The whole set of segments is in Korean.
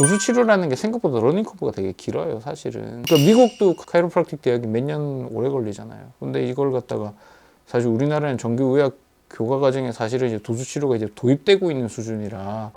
도수 치료라는 게 생각보다 러닝 커브가 되게 길어요, 사실은. 그러니까 미국도 카이로프락틱 대학이 몇 년 오래 걸리잖아요. 근데 이걸 갖다가 사실 우리나라는 정규 의학 교과 과정에 사실은 이제 도수 치료가 이제 도입되고 있는 수준이라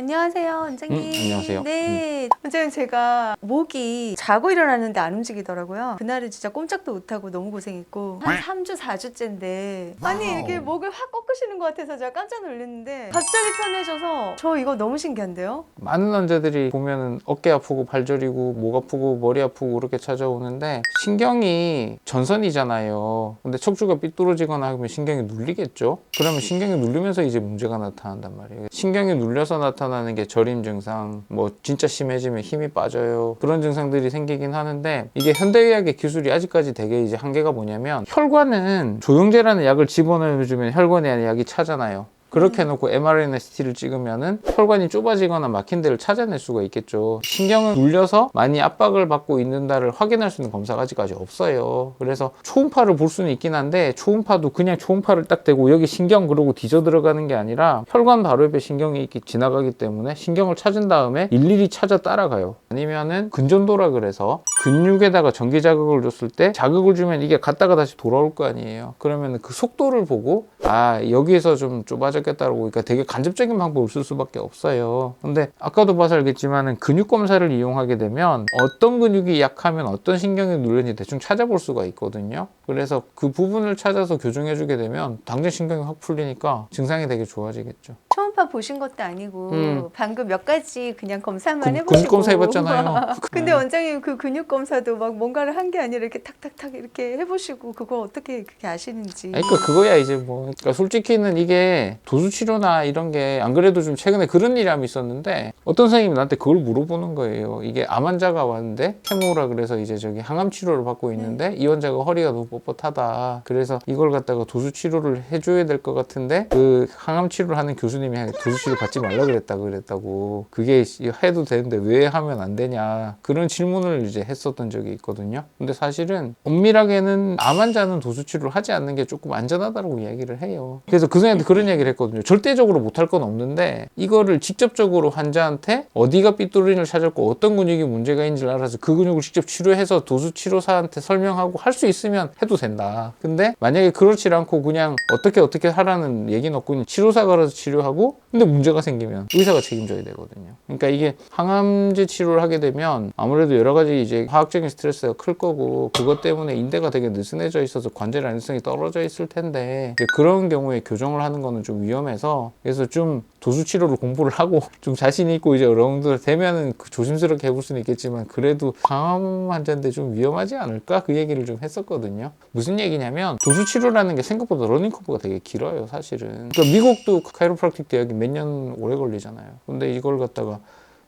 안녕하세요, 원장님. 음, 안녕하세요. 네, 원장님 제가 목이 자고 일어났는데 안 움직이더라고요. 그날은 진짜 꼼짝도 못하고 너무 고생했고 한 3주, 4주째인데 아니 이렇게 목을 확 꺾으시는 것 같아서 제가 깜짝 놀랐는데 갑자기 편해져서 저 이거 너무 신기한데요? 많은 환자들이 보면은 어깨 아프고 발 저리고 목 아프고 머리 아프고 그렇게 찾아오는데 신경이 전선이잖아요. 근데 척추가 삐뚤어지거나 하면 신경이 눌리겠죠. 그러면 신경이 눌리면서 이제 문제가 나타난단 말이에요. 신경이 눌려서 나타나 는 게 저림 증상, 뭐 진짜 심해지면 힘이 빠져요. 그런 증상들이 생기긴 하는데 이게 현대의학의 기술이 아직까지 되게 이제 한계가 뭐냐면 혈관은 조영제라는 약을 집어넣어주면 혈관에 약이 차잖아요. 그렇게 해놓고 mRNA-ST를 찍으면은 혈관이 좁아지거나 막힌 데를 찾아낼 수가 있겠죠. 신경은 눌려서 많이 압박을 받고 있는다를 확인할 수 있는 검사가 아직까지 없어요. 그래서 초음파를 볼 수는 있긴 한데 초음파도 그냥 초음파를 딱 대고 여기 신경 그러고 뒤져 들어가는 게 아니라 혈관 바로 옆에 신경이 지나가기 때문에 신경을 찾은 다음에 일일이 찾아 따라가요. 아니면은 근전도라 그래서 근육에다가 전기 자극을 줬을 때 자극을 주면 이게 갔다가 다시 돌아올 거 아니에요. 그러면 그 속도를 보고 아 여기에서 좀 좁아졌겠다고 그러니까 되게 간접적인 방법을 쓸 수밖에 없어요. 근데 아까도 봐서 알겠지만은 근육 검사를 이용하게 되면 어떤 근육이 약하면 어떤 신경이 눌렸는지 대충 찾아볼 수가 있거든요. 그래서 그 부분을 찾아서 교정해주게 되면 당장 신경이 확 풀리니까 증상이 되게 좋아지겠죠. 초음파 보신 것도 아니고 음. 방금 몇 가지 그냥 검사만 근- 해보시고. 근육 검사 해봤잖아요. 근데 원장님 그 근육 검사도 막 뭔가를 한 게 아니라 이렇게 탁탁탁 이렇게 해보시고 그거 어떻게 그렇게 아시는지. 아니, 그러니까 그거야 이제 뭐. 그러니까 솔직히는 이게 도수 치료나 이런 게 안 그래도 좀 최근에 그런 일이 한번 있었는데 어떤 선생님이 나한테 그걸 물어보는 거예요. 이게 암 환자가 왔는데 케모라 그래서 이제 저기 항암 치료를 받고 있는데 이 환자가 허리가 너무 뻣뻣하다. 그래서 이걸 갖다가 도수 치료를 해줘야 될 것 같은데 그 항암 치료를 하는 교수님 이 도수 치료 받지 말라 그랬다 그랬다고 그게 해도 되는데 왜 하면 안 되냐 그런 질문을 이제 했었던 적이 있거든요 근데 사실은 엄밀하게는 암 환자는 도수 치료를 하지 않는 게 조금 안전하다고 이야기를 해요. 그래서 그 선생님한테 그런 이야기를 했거든요. 절대적으로 못할 건 없는데 이거를 직접적으로 환자한테 어디가 삐뚤어진을 찾았고 어떤 근육이 문제가 있는지를 알아서 그 근육을 직접 치료해서 도수 치료사한테 설명하고 할 수 있으면 해도 된다. 근데 만약에 그렇지 않고 그냥 어떻게 어떻게 하라는 없고 그냥 치료사가 알아서 치료하고 근데 문제가 생기면 의사가 책임져야 되거든요. 그러니까 이게 항암제 치료를 하게 되면 아무래도 여러 가지 이제 화학적인 스트레스가 클 거고 그것 때문에 인대가 되게 느슨해져 있어서 관절 안정성이 떨어져 있을 텐데 그런 경우에 교정을 하는 거는 좀 위험해서 그래서 좀 도수 치료를 공부를 하고 좀 자신 있고 이제 어려움들 되면은 그 조심스럽게 해볼 수는 있겠지만 그래도 항암 환자인데 좀 위험하지 않을까 그 얘기를 좀 했었거든요. 무슨 얘기냐면 도수 치료라는 게 생각보다 러닝 커브가 되게 길어요, 사실은. 그러니까 미국도 카이로프락틱 대학이 몇 년 오래 걸리잖아요. 근데 이걸 갖다가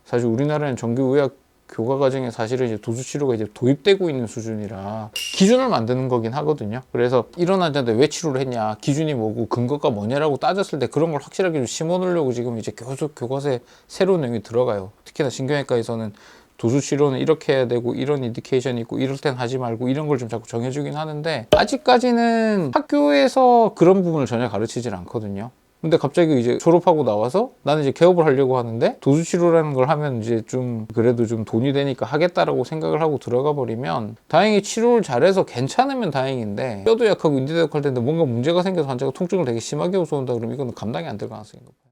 사실 우리나라는 정규 의학 교과 과정에 사실은 이제 도수 치료가 이제 도입되고 있는 수준이라 기준을 만드는 거긴 하거든요. 그래서 이런 환자인데 왜 치료를 했냐, 기준이 뭐고 근거가 뭐냐라고 따졌을 때 그런 걸 확실하게 좀 심어놓으려고 지금 이제 계속 교과서에 새로운 내용이 들어가요. 특히나 신경외과에서는 도수 치료는 이렇게 해야 되고 이런 인디케이션이 있고 이럴 땐 하지 말고 이런 걸 좀 자꾸 정해주긴 하는데 아직까지는 학교에서 그런 부분을 전혀 가르치질 않거든요. 근데 갑자기 이제 졸업하고 나와서 나는 이제 개업을 하려고 하는데 도수 치료라는 걸 하면 이제 좀 그래도 좀 돈이 되니까 하겠다라고 생각을 하고 들어가 버리면 다행히 치료를 잘해서 괜찮으면 다행인데 뼈도 약하고 인대도 약할 텐데 뭔가 문제가 생겨서 환자가 통증을 되게 심하게 호소한다 그러면 이거는 감당이 안 될 가능성이 높아요.